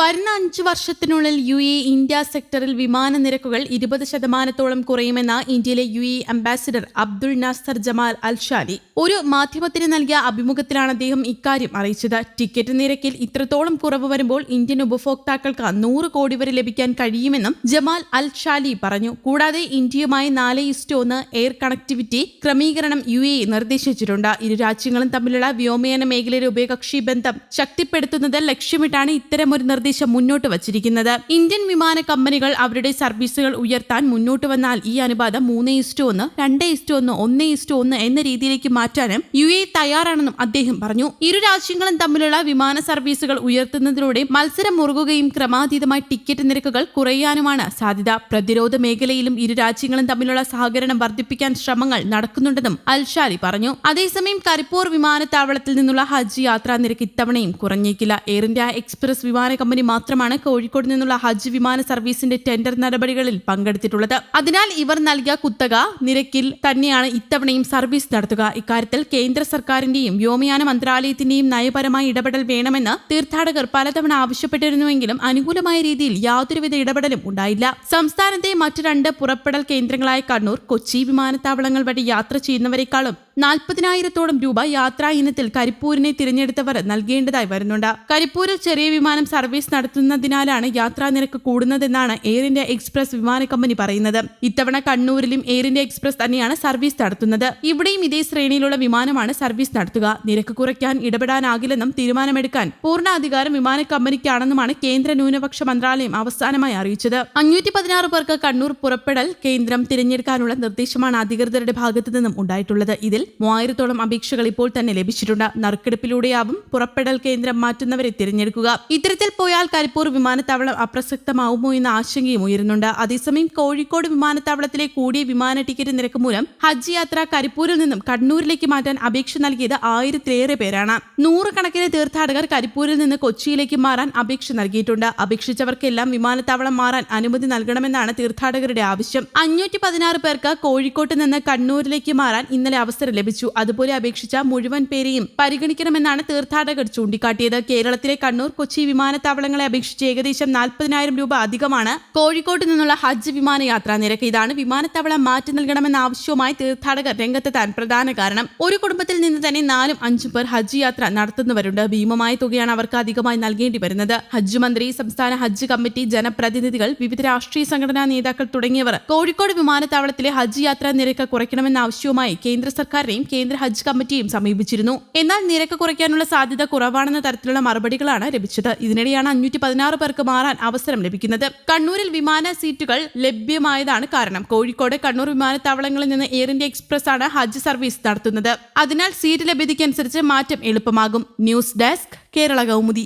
വരുന്ന അഞ്ച് വർഷത്തിനുള്ളിൽ യു എ ഇന്ത്യ സെക്ടറിൽ വിമാന നിരക്കുകൾ ഇരുപത് ശതമാനത്തോളം കുറയുമെന്ന ഇന്ത്യയിലെ U A ambassador Abdul Nasser Jamal Alshali ഒരു മാധ്യമത്തിന് നൽകിയ അഭിമുഖത്തിലാണ് അദ്ദേഹം ഇക്കാര്യം അറിയിച്ചത്. ടിക്കറ്റ് നിരക്കിൽ ഇത്രത്തോളം കുറവ് വരുമ്പോൾ ഇന്ത്യൻ ഉപഭോക്താക്കൾക്ക് നൂറ് കോടി വരെ ലഭിക്കാൻ കഴിയുമെന്നും ജമാൽ അൽഷാലി പറഞ്ഞു. കൂടാതെ ഇന്ത്യയുമായി നാല് ഇസ്റ്റോ ഒന്ന് എയർ കണക്ടിവിറ്റി ക്രമീകരണം യു എ നിർദ്ദേശിച്ചിട്ടുണ്ട്. ഇരു രാജ്യങ്ങളും തമ്മിലുള്ള വ്യോമയാന മേഖലയിലെ ഉഭയകക്ഷി ബന്ധം ശക്തിപ്പെടുത്തുന്നത് ലക്ഷ്യമിട്ടാണ് ഒരു നിർദ്ദേശം മുന്നോട്ട് വച്ചിരിക്കുന്നത്. ഇന്ത്യൻ വിമാന കമ്പനികൾ അവരുടെ സർവീസുകൾ ഉയർത്താൻ മുന്നോട്ട് വന്നാൽ ഈ അനുപാതം മൂന്ന് ഇസ്റ്റു ഒന്ന് രണ്ട് ഇസ്റ്റു ഒന്ന് ഒന്ന് ഇസ്റ്റു ഒന്ന് എന്ന രീതിയിലേക്ക് മാറ്റാനും യു എ തയ്യാറാണെന്നും അദ്ദേഹം പറഞ്ഞു. ഇരു രാജ്യങ്ങളും തമ്മിലുള്ള വിമാന സർവീസുകൾ ഉയർത്തുന്നതിലൂടെ മത്സരം മുറുകുകയും ക്രമാതീതമായി ടിക്കറ്റ് നിരക്കുകൾ കുറയാനുമാണ് സാധ്യത. പ്രതിരോധ മേഖലയിലും ഇരു രാജ്യങ്ങളും തമ്മിലുള്ള സഹകരണം വർദ്ധിപ്പിക്കാൻ ശ്രമങ്ങൾ നടക്കുന്നുണ്ടെന്നും അൽഷാലി പറഞ്ഞു. അതേസമയം കരിപ്പൂർ വിമാനത്താവളത്തിൽ നിന്നുള്ള ഹജ്ജ് യാത്രാ നിരക്ക് ഇത്തവണയും കുറഞ്ഞേക്കില്ല. എയർ ഇന്ത്യ എക്സ്പ്രസ് വിമാന കമ്പനി മാത്രമാണ് കോഴിക്കോട് നിന്നുള്ള ഹജ്ജ് വിമാന സർവീസിന്റെ ടെൻഡർ നടപടികളിൽ പങ്കെടുത്തിട്ടുള്ളത്. അതിനാൽ ഇവർ നൽകിയ കുത്തക നിരക്കിൽ തന്നെയാണ് ഇത്തവണയും സർവീസ് നടത്തുക. ഇക്കാര്യത്തിൽ കേന്ദ്ര സർക്കാരിന്റെയും വ്യോമയാന മന്ത്രാലയത്തിന്റെയും നയപരമായ ഇടപെടൽ വേണമെന്ന് തീർത്ഥാടകർ പലതവണ ആവശ്യപ്പെട്ടിരുന്നുവെങ്കിലും അനുകൂലമായ രീതിയിൽ യാതൊരുവിധ ഇടപെടലും ഉണ്ടായില്ല. സംസ്ഥാനത്തെ മറ്റു രണ്ട് പുറപ്പെടൽ കേന്ദ്രങ്ങളായ കണ്ണൂർ കൊച്ചി വിമാനത്താവളങ്ങൾ വഴി യാത്ര ചെയ്യുന്നവരെക്കാളും നാൽപ്പതിനായിരത്തോളം രൂപ യാത്രാ ഇനത്തിൽ കരിപ്പൂരിനെ തിരഞ്ഞെടുത്തവർ നൽകേണ്ടതായി വരുന്നുണ്ട്. കരിപ്പൂരിൽ ചെറിയ വിമാനം സർവീസ് നടത്തുന്നതിനാലാണ് യാത്രാ നിരക്ക് കൂടുന്നതെന്നാണ് എയർ ഇന്ത്യ എക്സ്പ്രസ് വിമാന കമ്പനി പറയുന്നത്. ഇത്തവണ കണ്ണൂരിലും എയർ ഇന്ത്യ എക്സ്പ്രസ് തന്നെയാണ് സർവീസ് നടത്തുന്നത്. ഇവിടെയും ഇതേ ശ്രേണിയിലുള്ള വിമാനമാണ് സർവീസ് നടത്തുക. നിരക്ക് കുറയ്ക്കാൻ ഇടപെടാനാകില്ലെന്നും തീരുമാനമെടുക്കാൻ പൂർണ അധികാരം വിമാന കമ്പനിക്കാണെന്നുമാണ് കേന്ദ്ര ന്യൂനപക്ഷ മന്ത്രാലയം അവസാനമായി അറിയിച്ചത്. അഞ്ഞൂറ്റി പതിനാറ് പേർക്ക് കണ്ണൂർ പുറപ്പെടൽ കേന്ദ്രം തിരഞ്ഞെടുക്കാനുള്ള നിർദ്ദേശമാണ് അധികൃതരുടെ ഭാഗത്തു നിന്നും ഉണ്ടായിട്ടുള്ളത്. ഇതിൽ മൂവായിരത്തോളം അപേക്ഷകൾ ഇപ്പോൾ തന്നെ ലഭിച്ചിട്ടുണ്ട്. നറുക്കെടുപ്പിലൂടെയാവും പുറപ്പെടൽ കേന്ദ്രം മാറ്റുന്നവരെ തിരഞ്ഞെടുക്കുക. ഇത്തരത്തിൽ പോയാൽ കരിപ്പൂർ വിമാനത്താവളം അപ്രസക്തമാവുമോ എന്ന ആശങ്കയും ഉയരുന്നുണ്ട്. അതേസമയം കോഴിക്കോട് വിമാനത്താവളത്തിലെ കൂടിയ വിമാന ടിക്കറ്റ് നിരക്ക് മൂലം ഹജ്ജ് യാത്ര കരിപ്പൂരിൽ നിന്നും കണ്ണൂരിലേക്ക് മാറ്റാൻ അപേക്ഷ നൽകിയത് ആയിരത്തിലേറെ പേരാണ്. നൂറുകണക്കിന് തീർത്ഥാടകർ കരിപ്പൂരിൽ നിന്ന് കൊച്ചിയിലേക്ക് മാറാൻ അപേക്ഷ നൽകിയിട്ടുണ്ട്. അപേക്ഷിച്ചവർക്കെല്ലാം വിമാനത്താവളം മാറാൻ അനുമതി നൽകണമെന്നാണ് തീർത്ഥാടകരുടെ ആവശ്യം. അഞ്ഞൂറ്റി പേർക്ക് കോഴിക്കോട്ട് നിന്ന് കണ്ണൂരിലേക്ക് മാറാൻ ഇന്നലെ അവസരം ലഭിച്ചു. അതുപോലെ അപേക്ഷിച്ച മുഴുവൻ പേരെയും പരിഗണിക്കണമെന്നാണ് തീർത്ഥാടകർ ചൂണ്ടിക്കാട്ടിയത്. കേരളത്തിലെ കണ്ണൂർ കൊച്ചി വിമാനത്താവളങ്ങളെ അപേക്ഷിച്ച് ഏകദേശം നാൽപ്പതിനായിരം രൂപ അധികമാണ് കോഴിക്കോട്ട് നിന്നുള്ള ഹജ്ജ് വിമാനയാത്രാ നിരക്ക്. ഇതാണ് വിമാനത്താവളം മാറ്റി നൽകണമെന്ന ആവശ്യവുമായി തീർത്ഥാടകർ രംഗത്തെത്താൻ പ്രധാന കാരണം. ഒരു കുടുംബത്തിൽ നിന്ന് തന്നെ നാലും അഞ്ചും പേർ ഹജ്ജ് യാത്ര നടത്തുന്നവരുണ്ട്. ഭീമമായ തുകയാണ് അവർക്ക് അധികമായി നൽകേണ്ടി വരുന്നത്. ഹജ്ജ് മന്ത്രി സംസ്ഥാന ഹജ്ജ് കമ്മിറ്റി ജനപ്രതിനിധികൾ വിവിധ രാഷ്ട്രീയ സംഘടനാ നേതാക്കൾ തുടങ്ങിയവർ കോഴിക്കോട് വിമാനത്താവളത്തിലെ ഹജ്ജ് യാത്രാ നിരക്ക് കുറയ്ക്കണമെന്ന ആവശ്യവുമായി കേന്ദ്ര സർക്കാരിനെയും കേന്ദ്ര ഹജ്ജ് കമ്മിറ്റിയും സമീപിച്ചിരുന്നു. എന്നാൽ നിരക്ക് കുറയ്ക്കാനുള്ള സാധ്യത കുറവാണെന്ന തരത്തിലുള്ള മറുപടികളാണ് ലഭിച്ചത്. ഇതിനിടെയാണ് അഞ്ഞൂറ്റി പതിനാറ് പേർക്ക് മാറാൻ അവസരം ലഭിക്കുന്നത്. കണ്ണൂരിൽ വിമാന സീറ്റുകൾ ലഭ്യമായതാണ് കാരണം. കോഴിക്കോട് കണ്ണൂർ വിമാനത്താവളങ്ങളിൽ നിന്ന് എയർ ഇന്ത്യ എക്സ്പ്രസ് ആണ് ഹജ്ജ് സർവീസ് നടത്തുന്നത്. അതിനാൽ സീറ്റ് ലഭ്യതയ്ക്കനുസരിച്ച് മാറ്റം എളുപ്പമാകും. News desk Kerala Kaumudi.